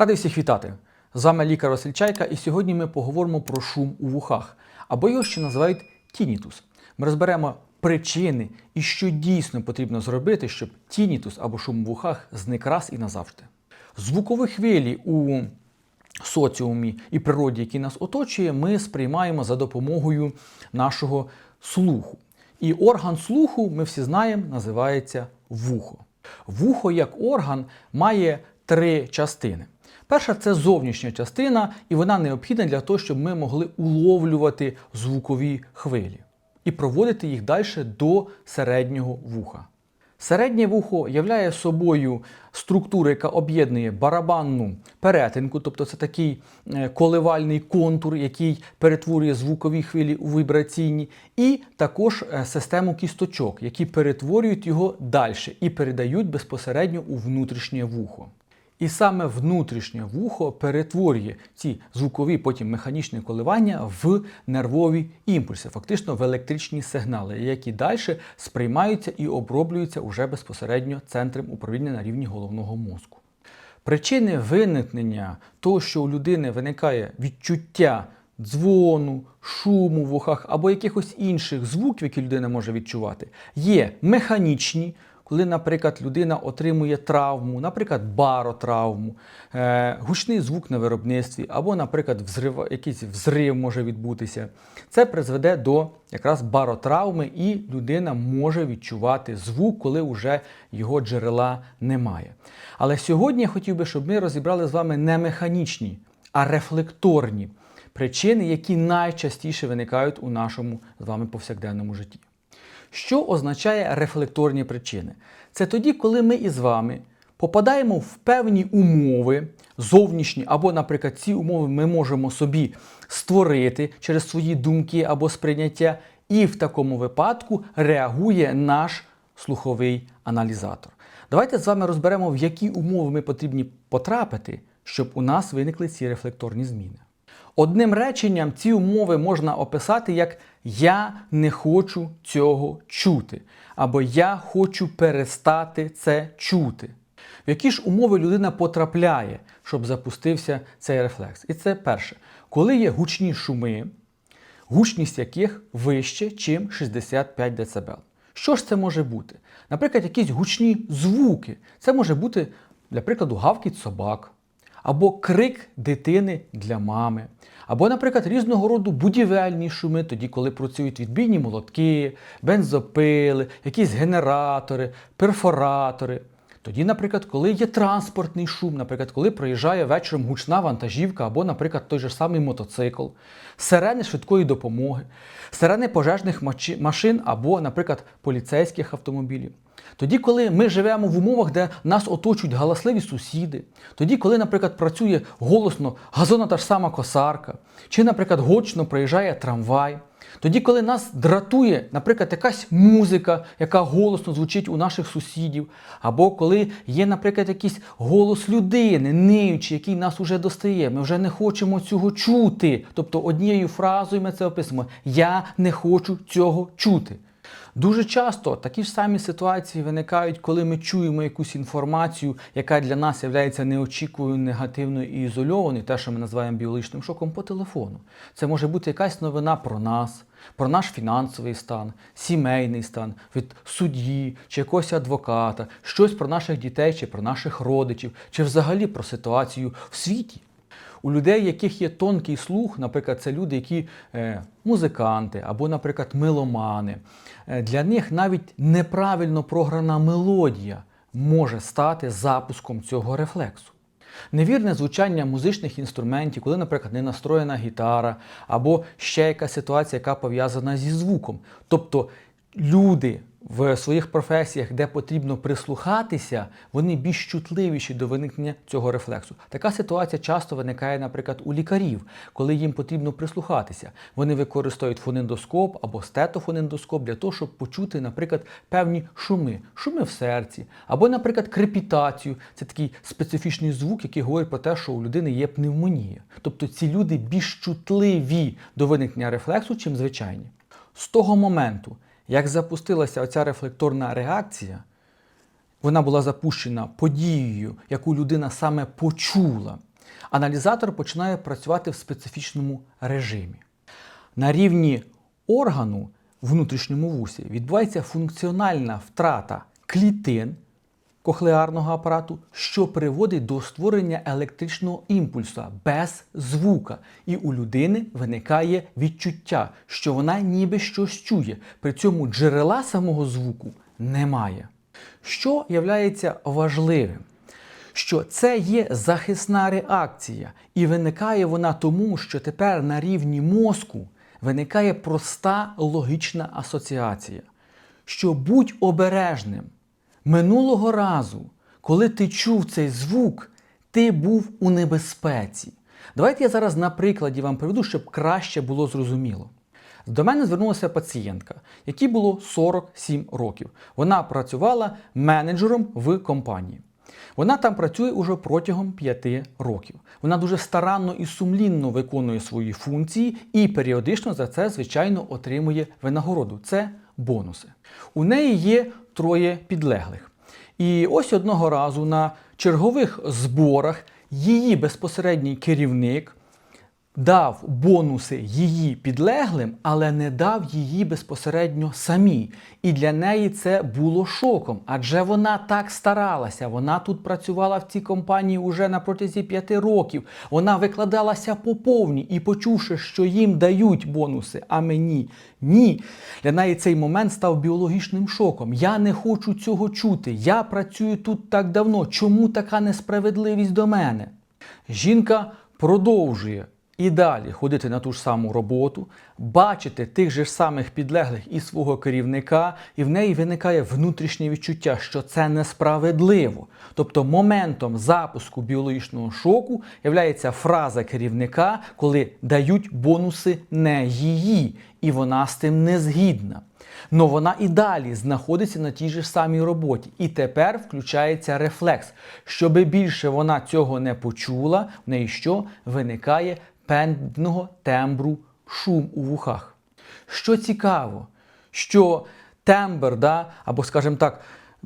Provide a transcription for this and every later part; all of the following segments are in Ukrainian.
Радий всіх вітати! З вами лікар Василь Чайка, і сьогодні ми поговоримо про шум у вухах, або його ще називають тінітус. Ми розберемо причини і що дійсно потрібно зробити, щоб тінітус або шум у вухах зник раз і назавжди. Звукові хвилі у соціумі і природі, які нас оточує, ми сприймаємо за допомогою нашого слуху. І орган слуху, ми всі знаємо, називається вухо. Вухо як орган має три частини. Перша це зовнішня частина, і вона необхідна для того, щоб ми могли уловлювати звукові хвилі і проводити їх далі до середнього вуха. Середнє вухо являє собою структуру, яка об'єднує барабанну перетинку, тобто це такий е, коливальний контур, який перетворює звукові хвилі у вібраційні, і також е, систему кісточок, які перетворюють його далі і передають безпосередньо у внутрішнє вухо. І саме внутрішнє вухо перетворює ці звукові, потім механічні коливання в нервові імпульси, фактично в електричні сигнали, які далі сприймаються і оброблюються уже безпосередньо центром управління на рівні головного мозку. Причини виникнення того, що у людини виникає відчуття дзвону, шуму в вухах або якихось інших звуків, які людина може відчувати, є механічні коли, наприклад, людина отримує травму, наприклад, баротравму, е, гучний звук на виробництві, або, наприклад, взрив, якийсь взрив може відбутися, це призведе до якраз баротравми, і людина може відчувати звук, коли вже його джерела немає. Але сьогодні я хотів би, щоб ми розібрали з вами не механічні, а рефлекторні причини, які найчастіше виникають у нашому з вами повсякденному житті. Що означає рефлекторні причини? Це тоді, коли ми із вами попадаємо в певні умови, зовнішні, або, наприклад, ці умови ми можемо собі створити через свої думки або сприйняття, і в такому випадку реагує наш слуховий аналізатор. Давайте з вами розберемо, в які умови ми потрібні потрапити, щоб у нас виникли ці рефлекторні зміни. Одним реченням ці умови можна описати як я не хочу цього чути, або я хочу перестати це чути. В які ж умови людина потрапляє, щоб запустився цей рефлекс? І це перше, коли є гучні шуми, гучність яких вище, чим 65 дБ. Що ж це може бути? Наприклад, якісь гучні звуки. Це може бути, для прикладу, гавкіт собак, або крик дитини для мами, або, наприклад, різного роду будівельні шуми, тоді, коли працюють відбійні молотки, бензопили, якісь генератори, перфоратори. Тоді, наприклад, коли є транспортний шум, наприклад, коли проїжджає вечором гучна вантажівка, або, наприклад, той же самий мотоцикл, сирени швидкої допомоги, сирени пожежних машин або, наприклад, поліцейських автомобілів. Тоді, коли ми живемо в умовах, де нас оточують галасливі сусіди, тоді, коли, наприклад, працює голосно газона та ж сама косарка, чи, наприклад, гучно проїжджає трамвай, тоді, коли нас дратує, наприклад, якась музика, яка голосно звучить у наших сусідів, або коли є, наприклад, якийсь голос людини, ниючий, який нас уже достає, ми вже не хочемо цього чути. Тобто однією фразою ми це описуємо Я не хочу цього чути. Дуже часто такі ж самі ситуації виникають, коли ми чуємо якусь інформацію, яка для нас є неочікуваною, негативною і ізольованою, те, що ми називаємо біологічним шоком, по телефону. Це може бути якась новина про нас, про наш фінансовий стан, сімейний стан, від судді чи якогось адвоката, щось про наших дітей чи про наших родичів, чи взагалі про ситуацію в світі. У людей, яких є тонкий слух, наприклад, це люди, які е, музиканти або, наприклад, меломани, для них навіть неправильно програна мелодія може стати запуском цього рефлексу. Невірне звучання музичних інструментів, коли, наприклад, не настроєна гітара, або ще якась ситуація, яка пов'язана зі звуком. Тобто люди в своїх професіях, де потрібно прислухатися, вони більш чутливіші до виникнення цього рефлексу. Така ситуація часто виникає, наприклад, у лікарів, коли їм потрібно прислухатися. Вони використовують фонендоскоп або стетофонендоскоп для того, щоб почути, наприклад, певні шуми, шуми в серці, або, наприклад, крепітацію. Це такий специфічний звук, який говорить про те, що у людини є пневмонія. Тобто ці люди більш чутливі до виникнення рефлексу, чим звичайні. З того моменту. Як запустилася оця рефлекторна реакція, вона була запущена подією, яку людина саме почула. аналізатор починає працювати в специфічному режимі. На рівні органу внутрішньому вусі відбувається функціональна втрата клітин кохлеарного апарату, що приводить до створення електричного імпульсу без звука. І у людини виникає відчуття, що вона ніби щось чує. При цьому джерела самого звуку немає. Що являється важливим? що це є захисна реакція, і виникає вона тому, що тепер на рівні мозку виникає проста логічна асоціація, що будь обережним. Минулого разу, коли ти чув цей звук, ти був у небезпеці. Давайте я зараз на прикладі вам приведу, щоб краще було зрозуміло. До мене звернулася пацієнтка, якій було 47 років. Вона працювала менеджером в компанії. Вона там працює уже протягом 5 років. Вона дуже старанно і сумлінно виконує свої функції і періодично за це, звичайно, отримує винагороду. Це бонуси. У неї є троє підлеглих. І ось одного разу на чергових зборах її безпосередній керівник дав бонуси її підлеглим, але не дав її безпосередньо самій. І для неї це було шоком, адже вона так старалася. Вона тут працювала в цій компанії уже на протязі п'яти років. Вона викладалася по повній і, почувши, що їм дають бонуси, а мені ні. Для неї цей момент став біологічним шоком. Я не хочу цього чути. Я працюю тут так давно. Чому така несправедливість до мене? Жінка продовжує і далі ходити на ту ж саму роботу, бачити тих же ж самих підлеглих і свого керівника, і в неї виникає внутрішнє відчуття, що це несправедливо. Тобто моментом запуску біологічного шоку є фраза керівника, коли дають бонуси не її, і вона з тим не згідна. Но вона і далі знаходиться на тій же самій роботі. І тепер включається рефлекс. Щоби більше вона цього не почула, в неї що виникає певного тембру шум у вухах. Що цікаво, що тембр, да, або, скажімо так,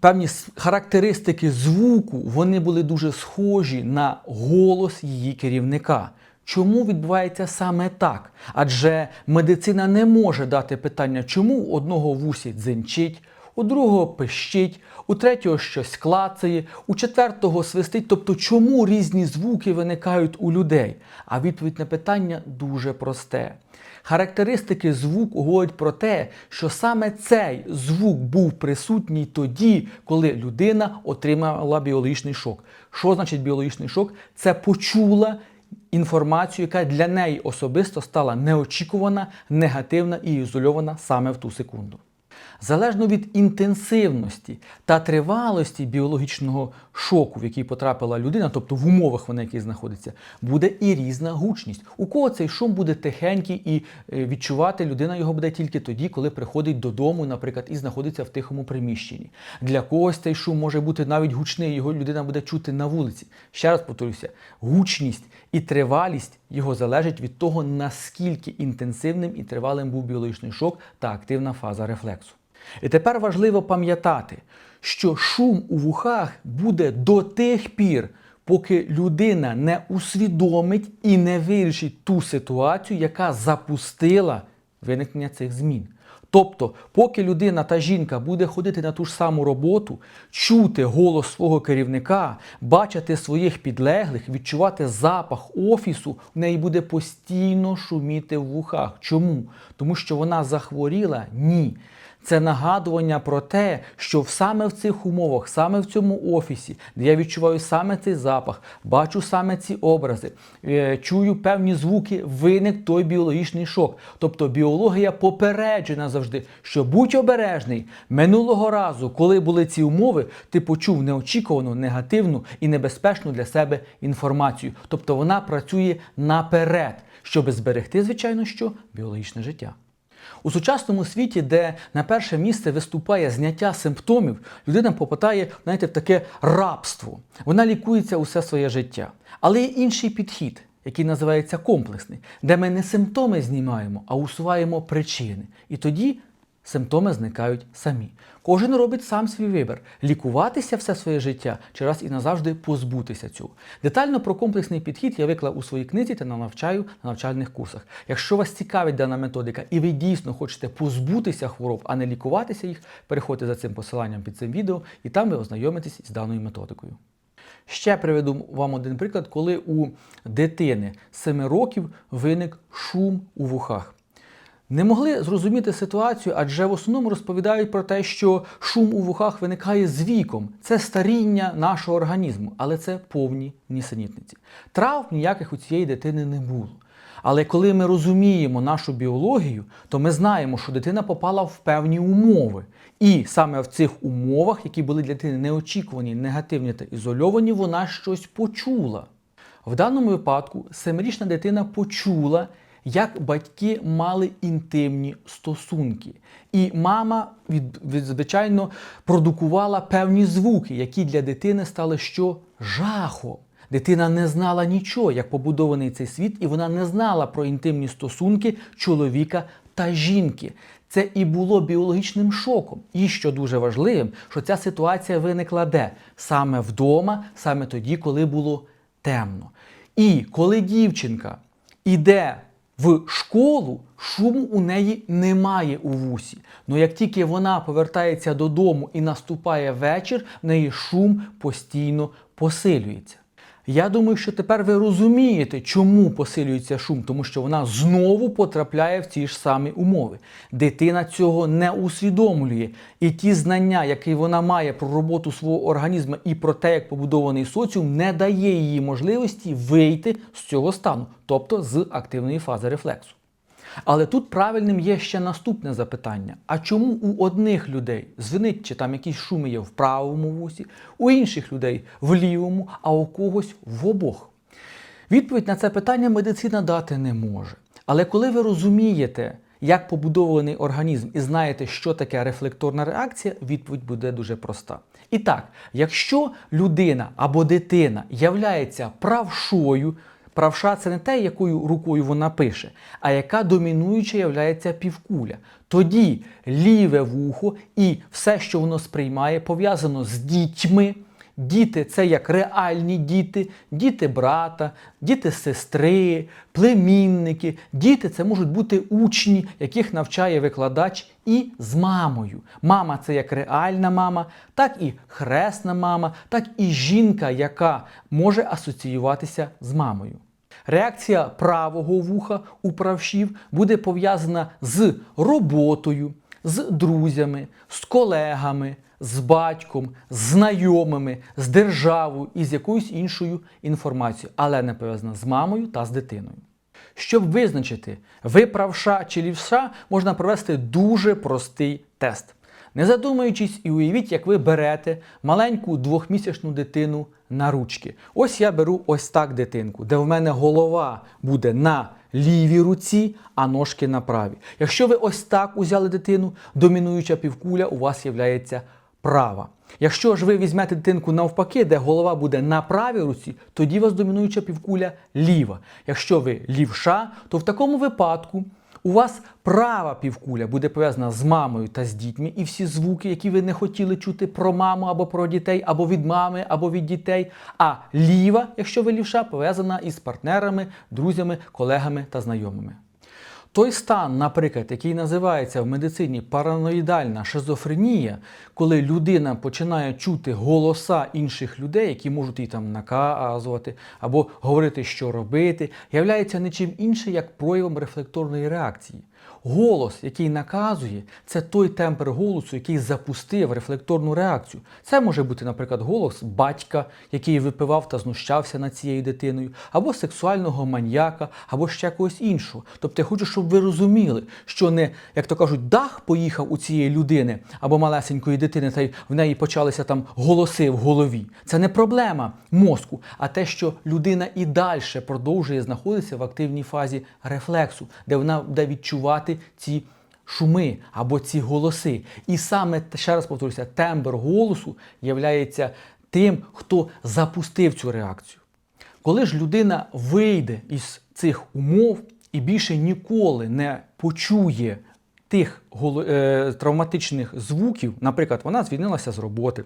певні характеристики звуку вони були дуже схожі на голос її керівника. Чому відбувається саме так? Адже медицина не може дати питання, чому одного вусі дзенчить, у другого пищить, у третього щось клацає, у четвертого свистить. Тобто, чому різні звуки виникають у людей? А відповідь на питання дуже просте. Характеристики звуку говорять про те, що саме цей звук був присутній тоді, коли людина отримала біологічний шок. Що значить біологічний шок? Це почула інформацію, яка для неї особисто стала неочікувана, негативна і ізольована саме в ту секунду. Залежно від інтенсивності та тривалості біологічного шоку, в який потрапила людина, тобто в умовах вона якій знаходиться, буде і різна гучність. У кого цей шум буде тихенький і е, відчувати людина його буде тільки тоді, коли приходить додому, наприклад, і знаходиться в тихому приміщенні. Для когось цей шум може бути навіть гучний, його людина буде чути на вулиці. Ще раз повторюся, гучність і тривалість його залежить від того, наскільки інтенсивним і тривалим був біологічний шок та активна фаза рефлексу. І тепер важливо пам'ятати, що шум у вухах буде до тих пір, поки людина не усвідомить і не вирішить ту ситуацію, яка запустила виникнення цих змін. Тобто, поки людина та жінка буде ходити на ту ж саму роботу, чути голос свого керівника, бачити своїх підлеглих, відчувати запах офісу, в неї буде постійно шуміти в вухах. Чому? Тому що вона захворіла? Ні. Це нагадування про те, що саме в цих умовах, саме в цьому офісі, де я відчуваю саме цей запах, бачу саме ці образи, е, чую певні звуки, виник той біологічний шок. Тобто біологія попереджена завжди, що будь обережний минулого разу, коли були ці умови, ти почув неочікувану, негативну і небезпечну для себе інформацію. Тобто вона працює наперед, щоб зберегти, звичайно, що біологічне життя. У сучасному світі, де на перше місце виступає зняття симптомів, людина попадає знаєте, в таке рабство. Вона лікується усе своє життя. Але є інший підхід, який називається комплексний, де ми не симптоми знімаємо, а усуваємо причини. І тоді симптоми зникають самі. Кожен робить сам свій вибір: лікуватися все своє життя чи раз і назавжди позбутися цього. Детально про комплексний підхід я виклав у своїй книзі та навчаю на навчальних курсах. Якщо вас цікавить дана методика і ви дійсно хочете позбутися хвороб, а не лікуватися їх, переходьте за цим посиланням під цим відео, і там ви ознайомитесь з даною методикою. Ще приведу вам один приклад, коли у дитини 7 років виник шум у вухах. Не могли зрозуміти ситуацію, адже в основному розповідають про те, що шум у вухах виникає з віком. Це старіння нашого організму, але це повні нісенітниці. Травм ніяких у цієї дитини не було. Але коли ми розуміємо нашу біологію, то ми знаємо, що дитина попала в певні умови. І саме в цих умовах, які були для дитини неочікувані, негативні та ізольовані, вона щось почула. В даному випадку семирічна дитина почула, як батьки мали інтимні стосунки. І мама, від, від, звичайно, продукувала певні звуки, які для дитини стали що жахом. Дитина не знала нічого, як побудований цей світ, і вона не знала про інтимні стосунки чоловіка та жінки. Це і було біологічним шоком. І що дуже важливим, що ця ситуація виникла де? Саме вдома, саме тоді, коли було темно. І коли дівчинка іде в школу, шуму у неї немає у вусі. Но як тільки вона повертається додому і наступає вечір, в неї шум постійно посилюється. Я думаю, що тепер ви розумієте, чому посилюється шум, тому що вона знову потрапляє в ті ж самі умови. Дитина цього не усвідомлює. І ті знання, які вона має про роботу свого організму і про те, як побудований соціум, не дає їй можливості вийти з цього стану, тобто з активної фази рефлексу. Але тут правильним є ще наступне запитання: а чому у одних людей звенить чи там якісь шуми є в правому вусі, у інших людей в лівому, а у когось в обох? Відповідь на це питання медицина дати не може. Але коли ви розумієте, як побудований організм і знаєте, що таке рефлекторна реакція, відповідь буде дуже проста. І так, якщо людина або дитина являється правшою, Правша це не те, якою рукою вона пише, а яка домінуюча являється півкуля. Тоді ліве вухо і все, що воно сприймає, пов'язано з дітьми. Діти це як реальні діти, діти брата, діти сестри, племінники. Діти це можуть бути учні, яких навчає викладач, і з мамою. Мама це як реальна мама, так і хресна мама, так і жінка, яка може асоціюватися з мамою. Реакція правого вуха у правшів буде пов'язана з роботою, з друзями, з колегами, з батьком, з знайомими, з державою і з якоюсь іншою інформацією, але не пов'язана з мамою та з дитиною. Щоб визначити, ви правша чи лівша, можна провести дуже простий тест. Не задумуючись і уявіть, як ви берете маленьку двохмісячну дитину на ручки. Ось я беру ось так дитинку, де в мене голова буде на лівій руці, а ножки на правій. Якщо ви ось так узяли дитину, домінуюча півкуля у вас є права. Якщо ж ви візьмете дитинку навпаки, де голова буде на правій руці, тоді у вас домінуюча півкуля ліва. Якщо ви лівша, то в такому випадку у вас права півкуля буде пов'язана з мамою та з дітьми, і всі звуки, які ви не хотіли чути про маму або про дітей, або від мами, або від дітей. А ліва, якщо ви лівша, пов'язана із партнерами, друзями, колегами та знайомими. Той стан, наприклад, який називається в медицині параноїдальна шизофренія, коли людина починає чути голоса інших людей, які можуть їй там наказувати або говорити, що робити, являється нічим іншим, як проявом рефлекторної реакції. Голос, який наказує, це той темпер голосу, який запустив рефлекторну реакцію. Це може бути, наприклад, голос батька, який випивав та знущався над цією дитиною, або сексуального маньяка, або ще когось іншого. Тобто я хочу, щоб ви розуміли, що не, як то кажуть, дах поїхав у цієї людини або малесенької дитини, та й в неї почалися там голоси в голові. Це не проблема мозку, а те, що людина і далі продовжує знаходитися в активній фазі рефлексу, де вона буде відчувати ці шуми або ці голоси. І саме, ще раз повторюся, тембр голосу є тим, хто запустив цю реакцію. Коли ж людина вийде із цих умов і більше ніколи не почує тих е, травматичних звуків, наприклад, вона звільнилася з роботи.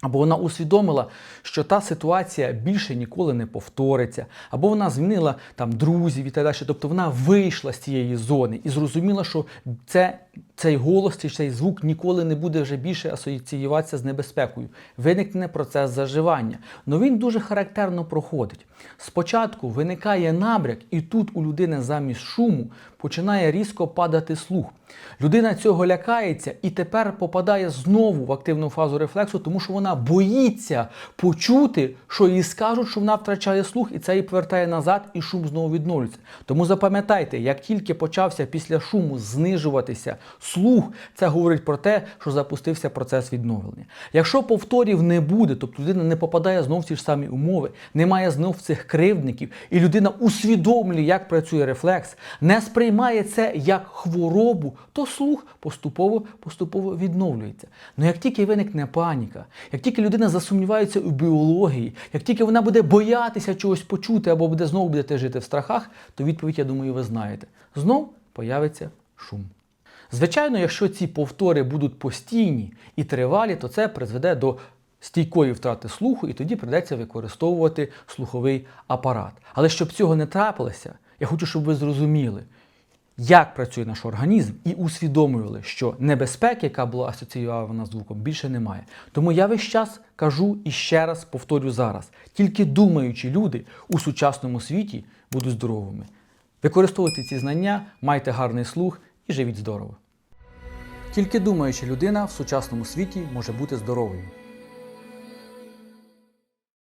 Або вона усвідомила, що та ситуація більше ніколи не повториться, або вона змінила там друзів і так далі. Тобто вона вийшла з цієї зони і зрозуміла, що це, цей голос чи цей звук ніколи не буде вже більше асоціюватися з небезпекою. Виникне процес заживання. Но він дуже характерно проходить. Спочатку виникає набряк, і тут у людини замість шуму починає різко падати слух. Людина цього лякається і тепер попадає знову в активну фазу рефлексу, тому що вона боїться почути, що їй скажуть, що вона втрачає слух, і це її повертає назад, і шум знову відновлюється. Тому запам'ятайте, як тільки почався після шуму знижуватися слух, це говорить про те, що запустився процес відновлення. Якщо повторів не буде, тобто людина не попадає знов в ті ж самі умови, немає знов цих кривдників, і людина усвідомлює, як працює рефлекс, не сприймає це як хворобу, то слух поступово поступово відновлюється. Ну як тільки виникне паніка, як тільки людина засумнівається у біології, як тільки вона буде боятися чогось почути або буде знову будете жити в страхах, то відповідь, я думаю, ви знаєте. Знов появиться шум. Звичайно, якщо ці повтори будуть постійні і тривалі, то це призведе до стійкої втрати слуху, і тоді прийдеться використовувати слуховий апарат. Але щоб цього не трапилося, я хочу, щоб ви зрозуміли, як працює наш організм, і усвідомлювали, що небезпеки, яка була асоційована з звуком, більше немає. Тому я весь час кажу і ще раз повторю зараз: тільки думаючі люди у сучасному світі будуть здоровими. Використовуйте ці знання, майте гарний слух і живіть здорово. Тільки думаюча людина в сучасному світі може бути здоровою.